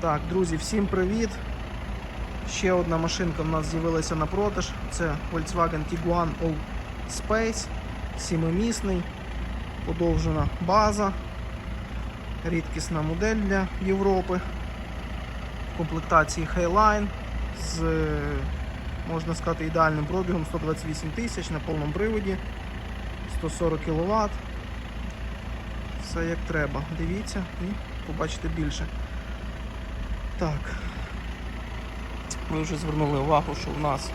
Так, друзі, всім привіт! Ще одна машинка в нас з'явилася на продаж. Це Volkswagen Tiguan All Space, сімимісний, подовжена база, рідкісна модель для Європи. В комплектації Highline з, можна сказати, ідеальним пробігом 128 тисяч на повному приводі, 140 кВт. Все як треба. Дивіться і побачите більше. Так. Ми вже звернули увагу, що в нас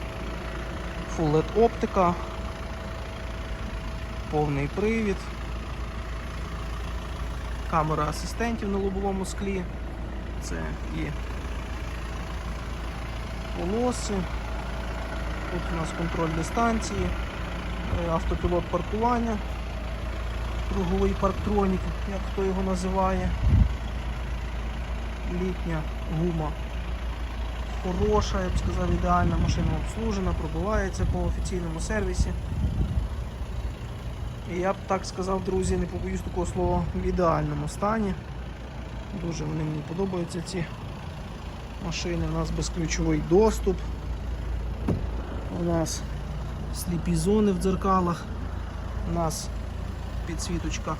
Full LED оптика, повний привід, камера асистентів на лобовому склі. Це і полоси. Тут у нас контроль дистанції, е, автопілот паркування, круговий парктронік, як хто його називає. Літня гума хороша, я б сказав, ідеальна машина обслужена, пробувається по офіційному сервісі. І я б так сказав, друзі, не побоюсь такого слова, в ідеальному стані. Дуже вони мені подобаються ці машини. У нас безключовий доступ. У нас сліпі зони в дзеркалах. У нас підсвіточка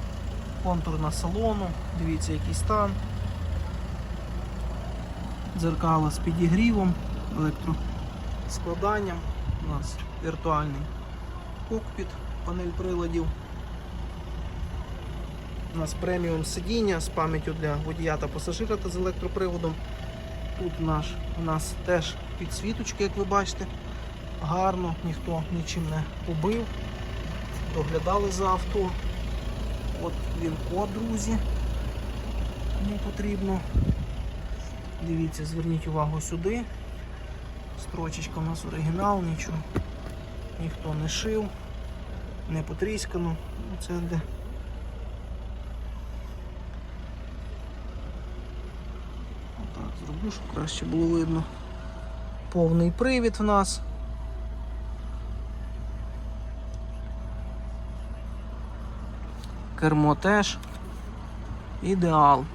контурна салону. Дивіться, який стан дзеркала з підігрівом, електроскладанням. У нас віртуальний кокпіт, панель приладів. У нас преміум сидіння з пам'яттю для водія та пасажира та з електроприводом. Тут наш, у нас теж підсвіточки, як ви бачите. Гарно, ніхто нічим не побив. Доглядали за авто. От він код, друзі. Не потрібно. Дивіться, зверніть увагу сюди. Строчечка у нас оригінал, нічого ніхто не шив, не потріскано. Це де. Отак зроблю, щоб краще було видно. Повний привід в нас. Кермо теж. Ідеал.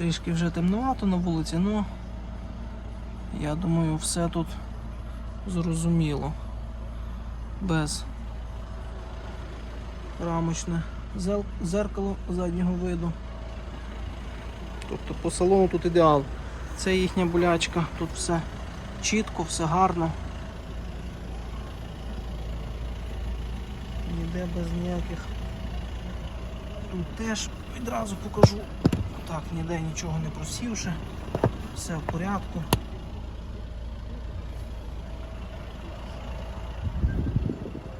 Трішки вже темнувато на вулиці, але я думаю, все тут зрозуміло. Без рамочне зеркало заднього виду. Тобто по салону тут ідеал. Це їхня болячка, тут все чітко, все гарно. Ніде без ніяких. Тут теж відразу покажу. Так, ніде нічого не просівши, все в порядку.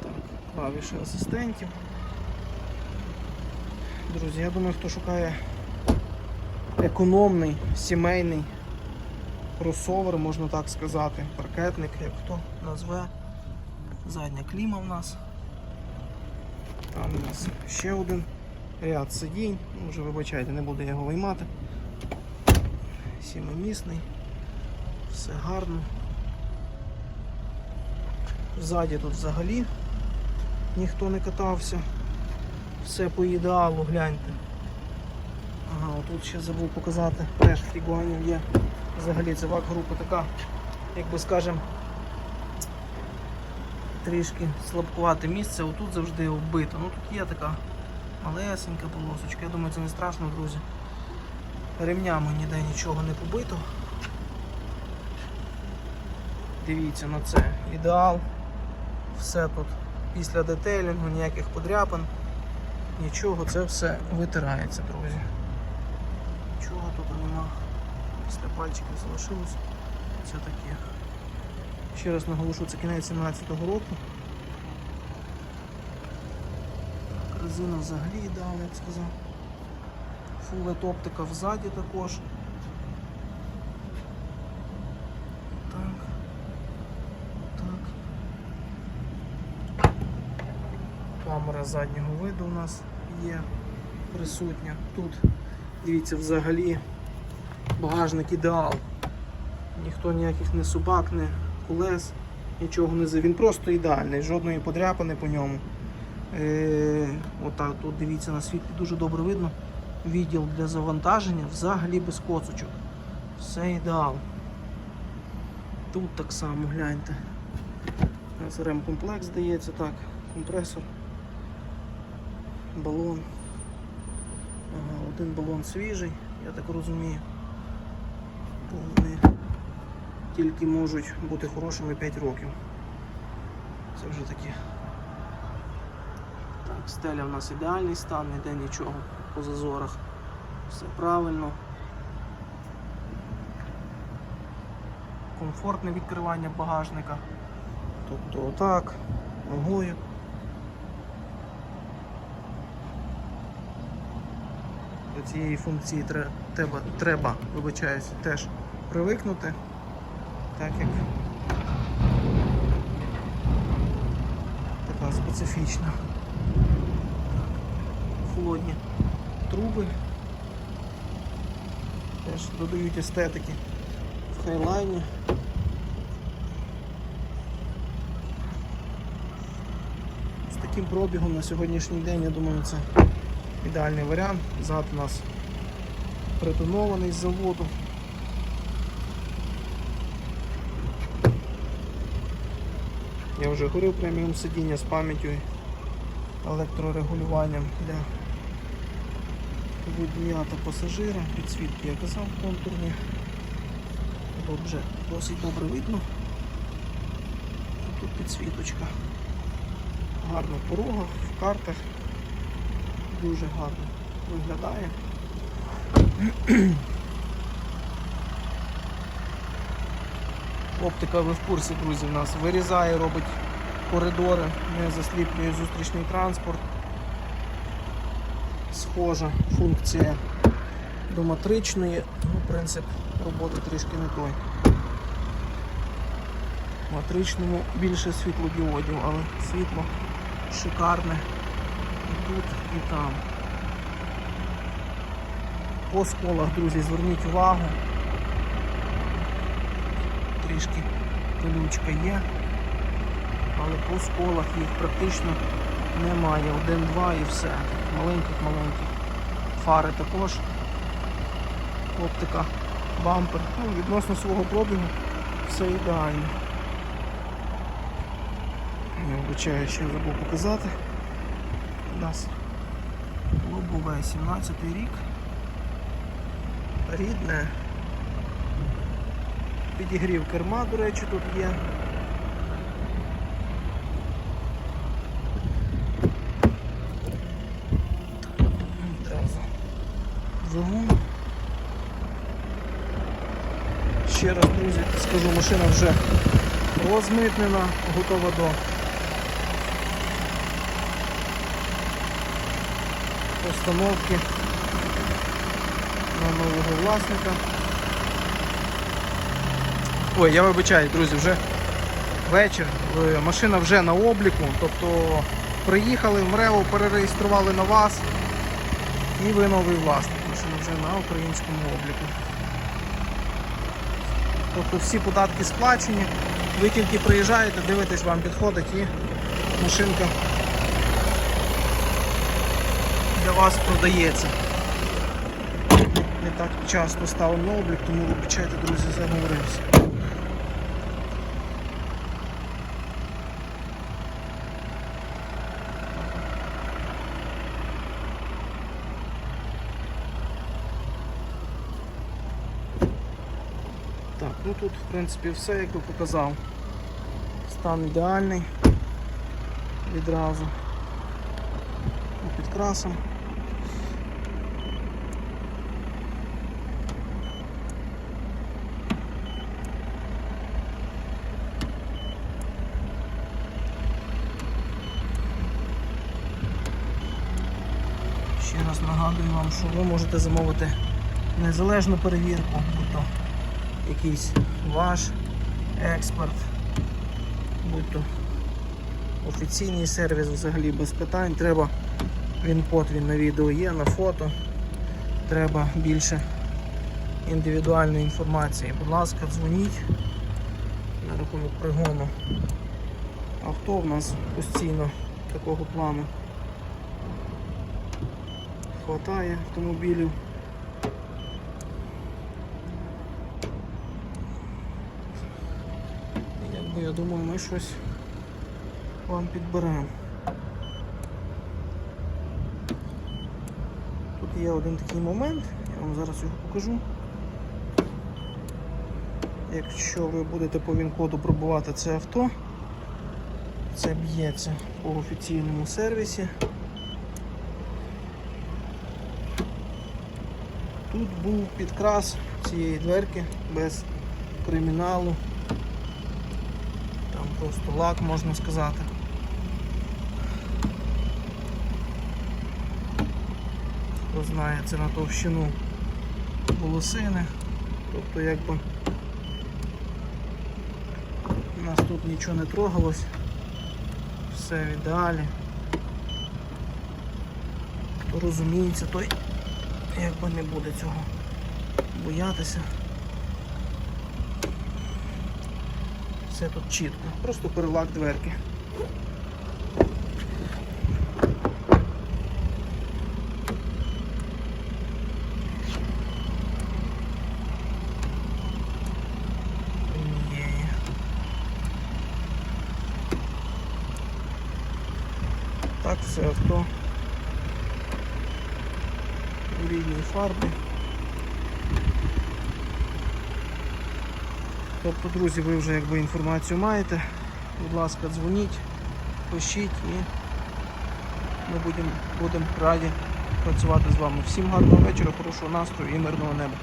Так, клавіші асистентів. Друзі, я думаю, хто шукає економний, сімейний кросовер, можна так сказати, паркетник, як хто назве. Задня кліма в нас. Там у нас ще один ряд сидінь, вже вибачайте, не буду його виймати. Сімимісний, все гарно. Ззаді тут взагалі ніхто не катався. Все по ідеалу, гляньте. Ага, отут ще забув показати, теж в Тігуані є. Взагалі це вак група така, як би скажем, трішки слабкувате місце, отут завжди вбито. Ну тут є така малесенька полосочка. Я думаю, це не страшно, друзі. Ремнями ніде нічого не побито. Дивіться на це. Ідеал. Все тут після детейлінгу, ніяких подряпин, нічого, це все витирається, друзі. Нічого тут нема. Після пальчиків залишилось. Це таке. Ще раз наголошу, це кінець 17-го року. Резина взагалі ідеальна, я б сказав. Фулет оптика взаді також. Так. Так. Камера заднього виду у нас є присутня. Тут, дивіться, взагалі багажник ідеал. Ніхто ніяких не собак, не колес, нічого не за. Він просто ідеальний, жодної подряпини по ньому. Е, отак, тут дивіться на світлі дуже добре видно. Відділ для завантаження взагалі без коцочок. Все ідеал. Тут так само гляньте. У нас здається так, компресор, балон. Ага, один балон свіжий, я так розумію. То вони тільки можуть бути хорошими 5 років. Це вже таке. Стеля в нас ідеальний стан, ніде нічого по зазорах. Все правильно. Комфортне відкривання багажника. Тобто отак, ногою. До цієї функції треба, треба вибачаюсь, теж привикнути, так як така специфічна. Холодні труби. Теж додають естетики в хайлайні. З таким пробігом на сьогоднішній день, я думаю, це ідеальний варіант. Зад у нас притонований з заводу. Я вже говорив преміум сидіння з пам'яттю електрорегулюванням для водія та пасажира. Підсвітки я казав контурні. Вже досить добре видно. Тут підсвіточка. Гарна порога в картах. Дуже гарно виглядає. Оптика, ви в курсі, друзі, в нас вирізає, робить коридори, не засліплює зустрічний транспорт. Схожа функція до матричної, ну, принцип роботи трішки не той. В матричному більше світлодіодів, але світло шикарне і тут, і там. По сколах, друзі, зверніть увагу. Трішки пилючка є, але по сколах їх практично немає. Один-два і все. Маленьких-маленьких. Фари також. Оптика, бампер. Ну, відносно свого пробігу все ідеально. Я вибачаю, ще забув показати. У нас лобове 17-й рік. Рідне. Підігрів керма, до речі, тут є. Двигун. Ще раз, друзі, скажу, машина вже розмитнена, готова до постановки на нового власника. Ой, я вибачаю, друзі, вже вечір, е, машина вже на обліку, тобто приїхали в МРЕО, перереєстрували на вас і ви новий власник. Вже на українському обліку. Тобто всі податки сплачені, ви тільки приїжджаєте, дивитесь, вам підходить і машинка для вас продається. Не так часто ставимо на облік, тому вибачайте, друзі, заговорився. Так, ну тут в принципі все, як би показав. Стан ідеальний відразу. По підкрасам. Ще раз нагадую вам, що ви можете замовити незалежну перевірку, якийсь ваш експерт, будь то офіційний сервіс взагалі без питань. Треба він код він на відео є, на фото. Треба більше індивідуальної інформації. Будь ласка, дзвоніть на рахунок пригону. Авто в нас постійно такого плану хватає автомобілів. Я думаю, ми щось вам підберемо. Тут є один такий момент, я вам зараз його покажу. Якщо ви будете по він-коду пробувати це авто, це б'ється по офіційному сервісі. Тут був підкрас цієї дверки без криміналу. Просто лак, можна сказати. Хто знає, це на товщину волосини. Тобто якби у нас тут нічого не трогалось, все в ідеалі. Хто розуміється, той якби не буде цього боятися. Все тут чітко, просто перелак дверки. Так, все авто у рідній фарбі. Тобто, друзі, ви вже якби інформацію маєте. Будь ласка, дзвоніть, пишіть і ми будемо будем раді працювати з вами. Всім гарного вечора, хорошого настрою і мирного неба.